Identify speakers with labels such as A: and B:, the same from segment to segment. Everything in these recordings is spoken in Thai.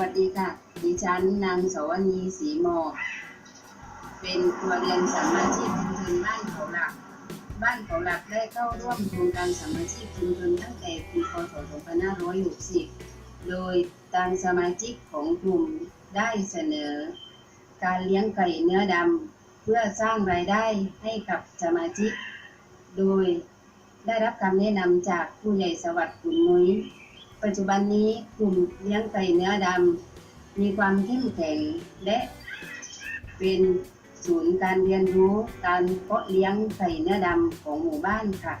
A: วัสดีค่ะ ดิฉันนางสวนีศรีหมอกเป็นครัวเรือนสามาชีพชุมชนบ้านเขาหลัก บ้านเขาหลักได้เข้าร่วมโครงการสามาชีพชุมชนตั้งแต่ปีพศ 2560 โดยทางสมาชิกของกลุ่มได้เสนอ การเลี้ยงไก่เนื้อดำเพื่อสร้างรายได้ให้กับสมาชิก โดยได้รับคำแนะนำจากผู้ใหญ่สวัสดิ์กุลนุ้ย ปัจจุบันนี้กลุ่มเลี้ยงไก่เนื้อดำมีความเข้มแข็งและเป็นศูนย์การเรียนรู้การเพาะเลี้ยงไก่เนื้อดำของหมู่บ้านค่ะ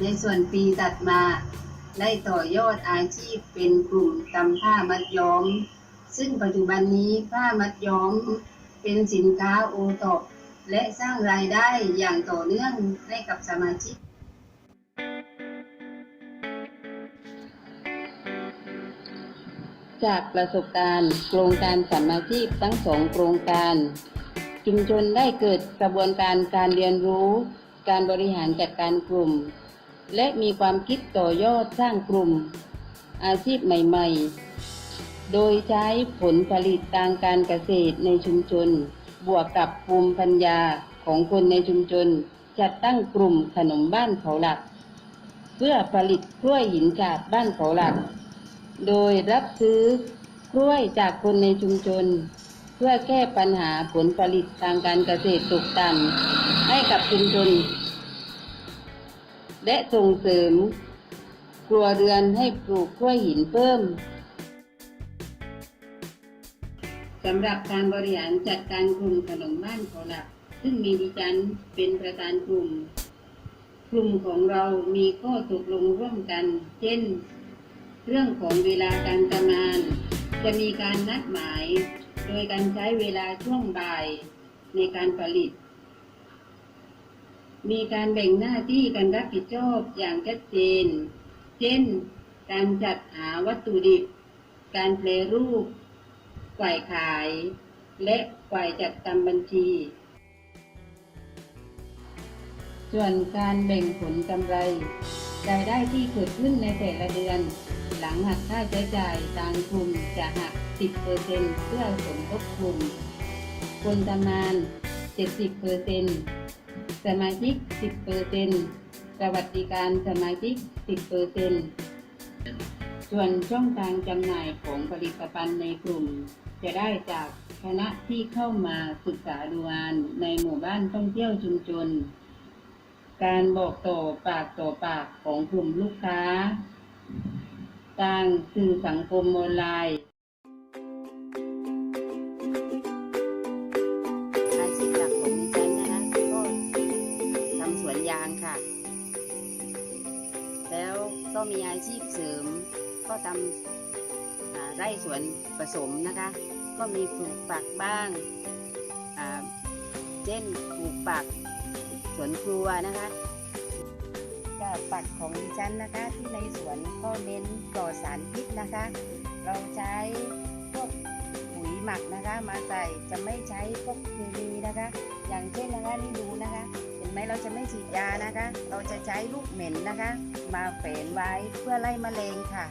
A: ในส่วนปีตัดมาได้ต่อยอดอาชีพเป็นกลุ่มทำผ้ามัดย้อม ซึ่งปัจจุบันนี้ผ้ามัดย้อมเป็นสินค้าโอท็อปและสร้างรายได้อย่างต่อเนื่องให้กับสมาชิก จากประสบการณ์ โครงการสามาชีพทั้งสองโครงการ ชุมชนได้เกิดกระบวนการการเรียนรู้ การบริหารจัดการกลุ่ม และมีความคิดต่อยอดสร้างกลุ่ม อาชีพใหม่ ๆ โดยใช้ผลผลิตทางการเกษตรในชุมชน บวกกับภูมิปัญญาของคนในชุมชน จัดตั้งกลุ่มขนมบ้านเขาหลัก เพื่อผลิตกล้วยหินฉาบบ้านเขาหลัก โดยรับซื้อกล้วยจากคนในชุมชน เพื่อแก้ปัญหาผลผลิตทางการเกษตรตกต่ำให้กับชุมชน และส่งเสริมครัวเรือนให้ปลูกกล้วยหินเพิ่มสำหรับการบริหารจัดการกลุ่มขนมบ้านเขาหลัก ซึ่งมีดิฉันเป็นประธานกลุ่ม กลุ่มของเรามีข้อตกลงร่วมกัน เช่น เรื่องของเวลาการทำงาน จะมีการนัดหมาย โดยการใช้เวลาช่วงบ่ายในการผลิต มีการแบ่งหน้าที่การรับผิดชอบอย่างชัดเจน เช่น การจัดหาวัตถุดิบ การแปรรูปฝ่ายขาย และฝ่ายจัดทำบัญชี ส่วนการแบ่งผลกำไรรายได้ที่เกิดขึ้นในแต่ละเดือน หลังหักค่าใช้จ่ายทางกลุ่มจะหัก 10%เพื่อสมทบกลุ่ม คนทำงาน 70%สมาชิก 10%สวัสดิการสมาชิก 10%ส่วนช่องทางจำหน่ายของผลิตภัณฑ์ในกลุ่ม จะได้จากคณะที่เข้ามาศึกษาดูงานในหมู่บ้านท่องเที่ยวชุมชน การบอกต่อปากต่อปากของกลุ่มลูกค้า ทางสื่อสังคมออนไลน์อาชีพหลักของดิฉันนะคะก็ทำสวนยางค่ะ แล้วก็มีอาชีพเสริมก็ทำไร่สวนผสมนะคะ ก็มีปลูกปักบ้างเช่นปลูกปักสวนครัวนะคะ ปักของดิฉันนะคะที่ในสวนก็เน้นปลอดสารพิษนะคะ เราใช้พวกปุ๋ยหมักนะคะ มาใส่จะไม่ใช้พวกเคมีนะคะ อย่างเช่นนะคะนี่ดูนะคะ เห็นไหมเราจะไม่ฉีดยานะคะ เราจะใช้ลูกเหม็นนะคะ มาแฝนไว้เพื่อไล่แมลงค่ะ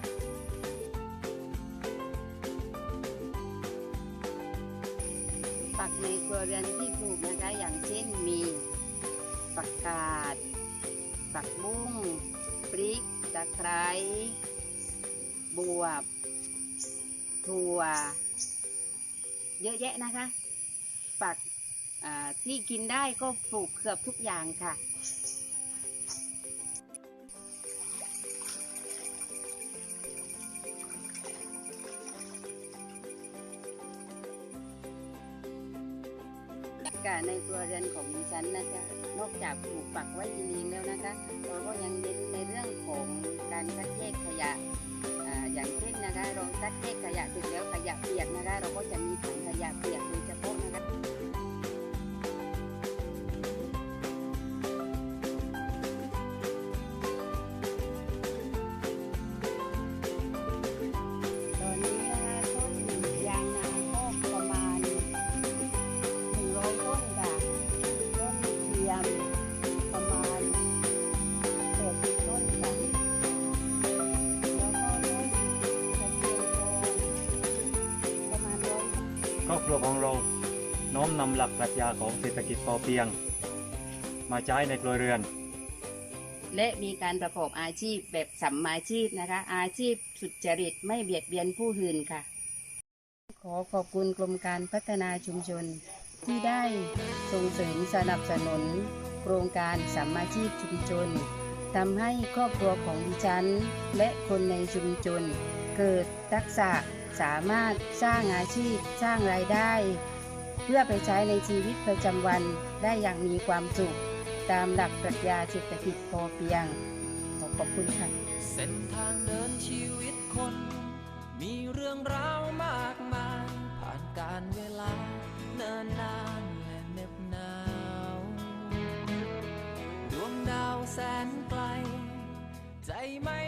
A: ปักในครัวเรือนที่ปลูกนะคะอย่างเช่นมีปักกาด ปักบุ้งพริกตะไคร้บวบ ถั่ว เยอะแยะนะคะปักที่กินได้ก็ปลูกเกือบทุกอย่างค่ะกในครัวเรือนของดิฉันนะคะ นอกจากปลูกปักไว้ยินดีแล้วนะคะเราก็ยังเน้นในเรื่องของการคัดแยกขยะอย่างเช่นนะคะเราคัดแยกขยะเสร็จแล้วขยะเปียกนะคะ เราก็จะมีถังขยะเปียก ครอบครัวของเราโนำ
B: หลักปรัชญาของเศรษฐกิจพอเพียง มาใช้ในครัวเรือน
A: และมีการประกอบอาชีพแบบสัมมาชีพนะคะ อาชีพสุจริตไม่เบียดเบียนผู้อื่นค่ะ ขอขอบคุณกรมการพัฒนาชุมชน ที่ได้ส่งเสริมสนับสนุน โครงการสัมมาชีพชุมชนทำให้ครอบครัวของดิฉัน และคนในชุมชน เกิดทักษะ สามารถสร้างอาชีพสร้างรายได้ เพื่อไปใช้ในชีวิตประจำวันได้อย่างมีความสุข ตามหลักปรัชญาเศรษฐกิจพอเพียง ขอขอบคุณค่ะ
C: เส้นทางเดินชีวิตคน มีเรื่องราวมากมาย ผ่านการเวลาเนินนานและเน็บหนาว ดวงดาวแสนไกล ใจไม่